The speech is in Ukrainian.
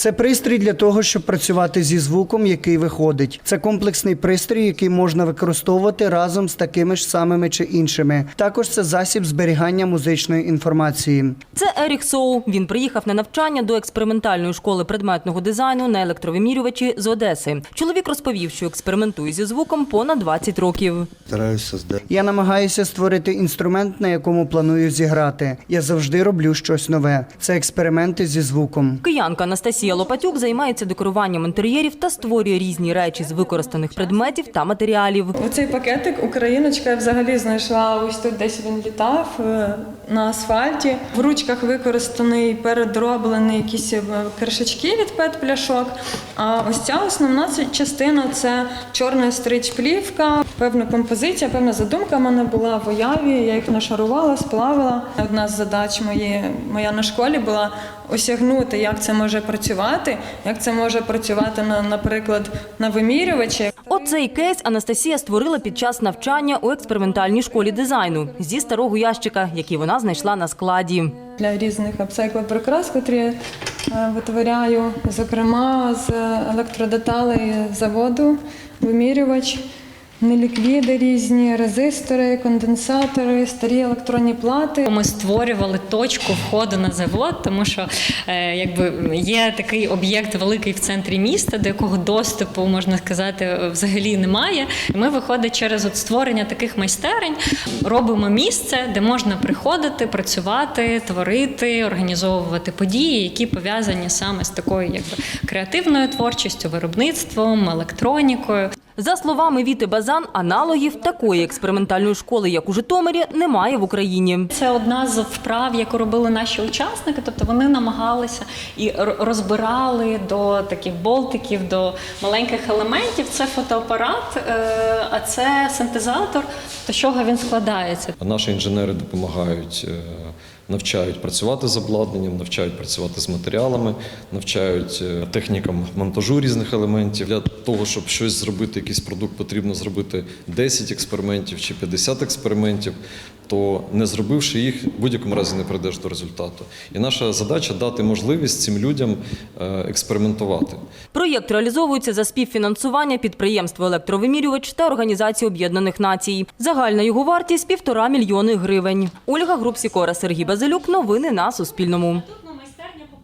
Це пристрій для того, щоб працювати зі звуком, який виходить. Це комплексний пристрій, який можна використовувати разом з такими ж самими чи іншими. Також це засіб зберігання музичної інформації. Це Ерік Соу. Він приїхав на навчання до експериментальної школи предметного дизайну на електровимірювачі з Одеси. Чоловік розповів, що експериментує зі звуком понад 20 років. Я намагаюся створити інструмент, на якому планую зіграти. Я завжди роблю щось нове. Це експерименти зі звуком. Киянка Анастасія Лопатюк займається декоруванням інтер'єрів та створює різні речі з використаних предметів та матеріалів. Оцей пакетик Україночка я взагалі знайшла ось тут, десь він літав е, на асфальті. В ручках використаний передроблений якісь е, кришечки від пет-пляшок. А ось ця основна частина це чорна стрич-плівка, певна композиція, певна задумка в мене була в уяві. Я їх нашарувала, сплавила. Одна з задач мої, моя на школі була осягнути, як це може працювати, як це може працювати на, наприклад, на вимірювачі. Оцей кейс Анастасія створила під час навчання у експериментальній школі дизайну зі старого ящика, який вона знайшла на складі. для різних апсайкл прикрас, котрі я е, витворяю, зокрема з електродеталей заводу, вимірювач, неліквіди різні, резистори, конденсатори, старі електронні плати. Ми створювали точку входу на завод, тому що е, якби є такий об'єкт великий в центрі міста, до якого доступу можна сказати взагалі немає. Ми виходить через от створення таких майстерень, робимо місце, де можна приходити, працювати, творити, організовувати події, які пов'язані саме з такою якби креативною творчістю, виробництвом, електронікою. За словами Віти Базан, аналогів такої експериментальної школи, як у Житомирі, немає в Україні. Це одна з вправ, яку робили наші учасники. Тобто вони намагалися і розбирали до таких болтиків, до маленьких елементів. Це фотоапарат, е, а це синтезатор. То з чого він складається? Наші інженери допомагають, е, навчають працювати з обладнанням, навчають працювати з матеріалами, навчають е, технікам монтажу різних елементів. Для того, щоб щось зробити, якийсь продукт, потрібно зробити 10 експериментів чи 50 експериментів. То не зробивши їх, в будь-якому разі не прийдеш до результату. І наша задача дати можливість цим людям е, експериментувати. Проєкт реалізовується за співфінансування підприємства електровимірювач та Організації Об'єднаних Націй. Загальна його вартість півтора мільйони гривень. Ольга Групсікора, Сергій Базилюк. Новини на Суспільному.